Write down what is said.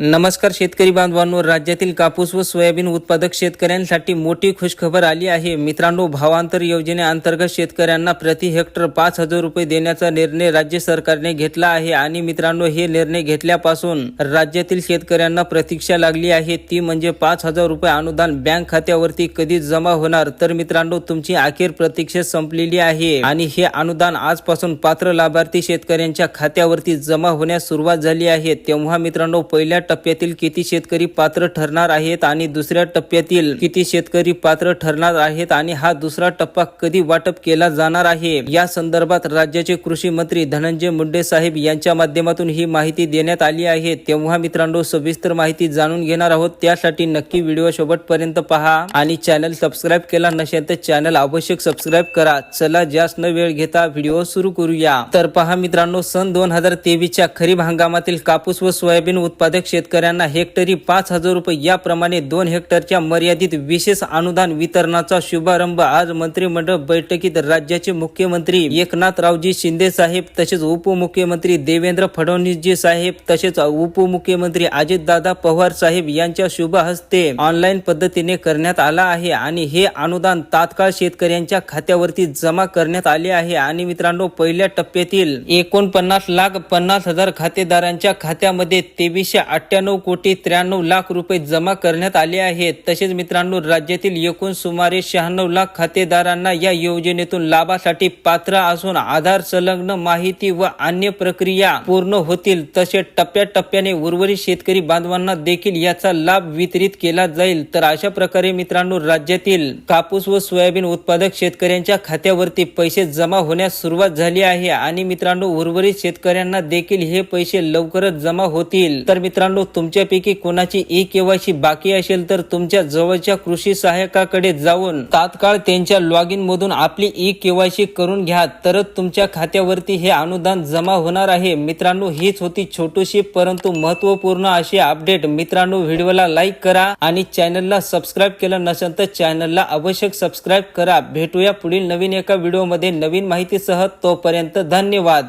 नमस्कार शेतकरी बांधवांनो राज्यातील कापूस व सोयाबीन उत्पादक शेतकऱ्यांसाठी मोठी खुशखबर आली आहे. मित्रांनो भावांतर योजनेअंतर्गत शेतकऱ्यांना प्रति हेक्टर पाच हजार रुपये देण्याचा निर्णय राज्य सरकारने घेतला आहे. आणि मित्रांनो हे निर्णय घेतल्यापासून राज्यातील शेतकऱ्यांना प्रतीक्षा लागली आहे. ती म्हणजे पाच हजार रुपये अनुदान बँक खात्यावरती कधी जमा होणार? तर मित्रांनो तुमची अखेर प्रतीक्षा संपलेली आहे. आणि हे अनुदान आजपासून पात्र लाभार्थी शेतकऱ्यांच्या खात्यावरती जमा होण्यास सुरुवात झाली आहे. तेव्हा मित्रांनो पहिल्या टप्प्यातील किती शेतकरी पात्र ठरणार आहेत आणि दुसऱ्या टप्प्यातील किती शेतकरी पात्र ठरणार आहेत आणि हा दुसरा टप्पा कधी वाटप केला जाणार आहे? या संदर्भात राज्याचे कृषी मंत्री धनंजय मुंडे साहेब यांच्या माध्यमातून ही माहिती देण्यात आली आहे. तेव्हा मित्रांनो सविस्तर माहिती जाणून घेणार आहोत. त्यासाठी नक्की व्हिडिओ शेवटपर्यंत पहा आणि चॅनल सबस्क्राईब केला नसेल तर चॅनल आवश्यक सबस्क्राईब करा. चला जास्त न वेळ घेता व्हिडिओ सुरू करूया. तर पहा मित्रांनो सन दोन हजार तेवीसच्या खरीप हंगामातील कापूस व सोयाबीन उत्पादक शेतकऱ्यांना हेक्टरी पाच हजार रुपये याप्रमाणे दोन हेक्टरच्या मर्यादित विशेष अनुदान वितरणाचा शुभारंभ आज मंत्रिमंडळ बैठकीत राज्याचे मुख्यमंत्री एकनाथरावजी शिंदे साहेब तसेच उपमुख्यमंत्री देवेंद्र फडणवीसजी साहेब तसेच उपमुख्यमंत्री अजितदादा पवार साहेब यांच्या शुभ हस्ते ऑनलाईन पद्धतीने करण्यात आला आहे आणि हे अनुदान तात्काळ शेतकऱ्यांच्या खात्यावरती जमा करण्यात आले आहे. आणि मित्रांनो पहिल्या टप्प्यातील एकोणपन्नास लाख पन्नास हजार खातेदारांच्या खात्यामध्ये तेवीसशे अठ्ठ्याण्णव कोटी त्र्याण्णव लाख रुपये जमा करण्यात आले आहेत. तसेच मित्रांनो राज्यातील एकूण सुमारे शहाण्णव लाख खातेदारांना या योजनेतून लाभासाठी पात्र असून आधार संलग्न माहिती व अन्य प्रक्रिया पूर्ण होतील. तसे टप्प्याटप्प्याने उर्वरित शेतकरी बांधवांना देखील याचा लाभ वितरित केला जाईल. तर अशा प्रकारे मित्रांनो राज्यातील कापूस व सोयाबीन उत्पादक शेतकऱ्यांच्या खात्यावरती पैसे जमा होण्यास सुरुवात झाली आहे. आणि मित्रांनो उर्वरित शेतकऱ्यांना देखील हे पैसे लवकरच जमा होतील. तर मित्रांनो तुमच्यापैकी कोणाची ई केवायसी बाकी असेल तर तुमच्या जवळच्या कृषी सहाय्यकाकडे जाऊन तात्काळ त्यांच्या लॉग इन मधून आपली ई केवायसी करून घ्या. तरच तुमच्या खात्यावरती हे अनुदान जमा होणार आहे. मित्रांनो हीच होती छोटीशी परंतु महत्त्वपूर्ण अशी अपडेट मित्रांनो व्हिडिओला लाईक करा आणि चॅनलला सबस्क्राईब केलं नसेल तर चॅनलला आवश्यक सबस्क्राईब करा. भेटूया पुढील नवीन एका व्हिडिओमध्ये नवीन माहितीसह. तोपर्यंत धन्यवाद.